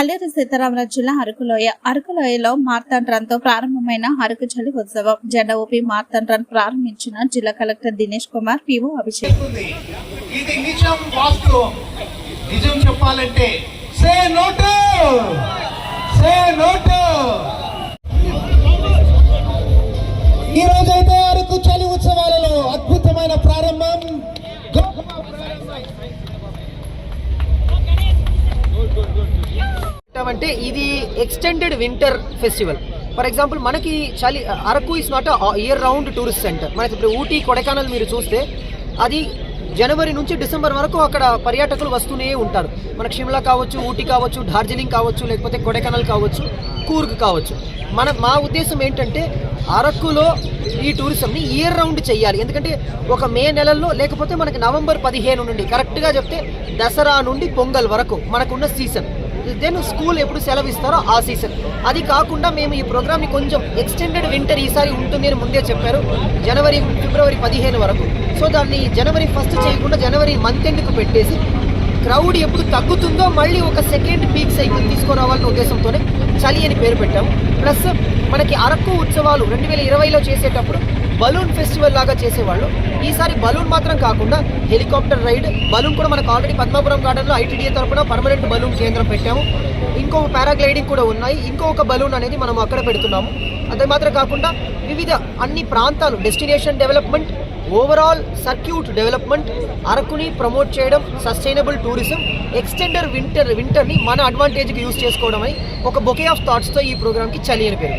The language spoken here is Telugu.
అల్లూరి సీతారామరాజు జిల్లా అరకులోయ అరకులోయలో మార్తాన్ రన్ ప్రారంభమైన అరకు చలి ఉత్సవం. జెండా ఊపి మార్తాన్ రన్ ప్రారంభించిన జిల్లా కలెక్టర్ దినేష్ కుమార్ పిఓ అభిషేక్. ఇది నిజం వాస్తవం. నిజం చెప్పాలంటే సే నోటు! సే నోటు! ఈ రోజైతే అరకు చలి ఉత్సవాలలో అద్భుతమైన ప్రారంభం. అంటే ఇది extended winter festival for example మనకి చలి Araku is not year round tourist centre మనకి ఇప్పుడు ఊటీ కొడైకెనాల్ మీరు చూస్తే అది జనవరి నుంచి డిసెంబర్ వరకు అక్కడ పర్యాటకులు వస్తూనే ఉంటారు. మనకి షిమ్లా కావచ్చు ఊటీ కావచ్చు డార్జిలింగ్ కావచ్చు లేకపోతే కొడైకెనాల్ కావచ్చు కూర్గ్ కావచ్చు. మన మా ఉద్దేశం ఏంటంటే అరకులో ఈ టూరిజంని ఇయర్ రౌండ్ చేయాలి. ఎందుకంటే ఒక మే నెలల్లో లేకపోతే మనకి నవంబర్ పదిహేను నుండి కరెక్ట్గా చెప్తే దసరా నుండి పొంగల్ వరకు మనకున్న సీజన్. దెన్ స్కూల్ ఎప్పుడు సెలవు ఇస్తారో ఆ సీజన్ అది కాకుండా మేము ఈ ప్రోగ్రామ్ని కొంచెం ఎక్స్టెండెడ్ వింటర్ ఈసారి ఉంటుంది అని ముందే చెప్పారు. జనవరి ఫిబ్రవరి పదిహేను వరకు. సో దాన్ని జనవరి ఫస్ట్ చేయకుండా జనవరి మంత్ ఎండ్కు పెట్టేసి క్రౌడ్ ఎప్పుడు తగ్గుతుందో మళ్ళీ ఒక సెకండ్ పీక్ సైకిల్ తీసుకురావాలన్న ఉద్దేశంతోనే చలి అని పేరు పెట్టాము. ప్లస్ మనకి అరకు ఉత్సవాలు రెండు వేల ఇరవైలో చేసేటప్పుడు బలూన్ ఫెస్టివల్ లాగా చేసేవాళ్ళు. ఈసారి బలూన్ మాత్రం కాకుండా హెలికాప్టర్ రైడ్ బలూన్ కూడా మనకు ఆల్రెడీ పద్మాపురం గార్డెన్లో ఐటీడీఏ తరపున పర్మనెంట్ బలూన్ కేంద్రం పెట్టాము. ఇంకో పారాగ్లైడింగ్ కూడా ఉన్నాయి. ఇంకొక బలూన్ అనేది మనం అక్కడ పెడుతున్నాము. అదే మాత్రం కాకుండా వివిధ అన్ని ప్రాంతాలు destination development overall circuit development అరకుని promote చేయడం సస్టైనబుల్ టూరిజం ఎక్స్టెండర్ వింటర్ వింటర్ని మన అడ్వాంటేజ్కి యూజ్ చేసుకోవడం అని ఒక బొకే ఆఫ్ థాట్స్తో ఈ ప్రోగ్రామ్కి చలి అని పేరు.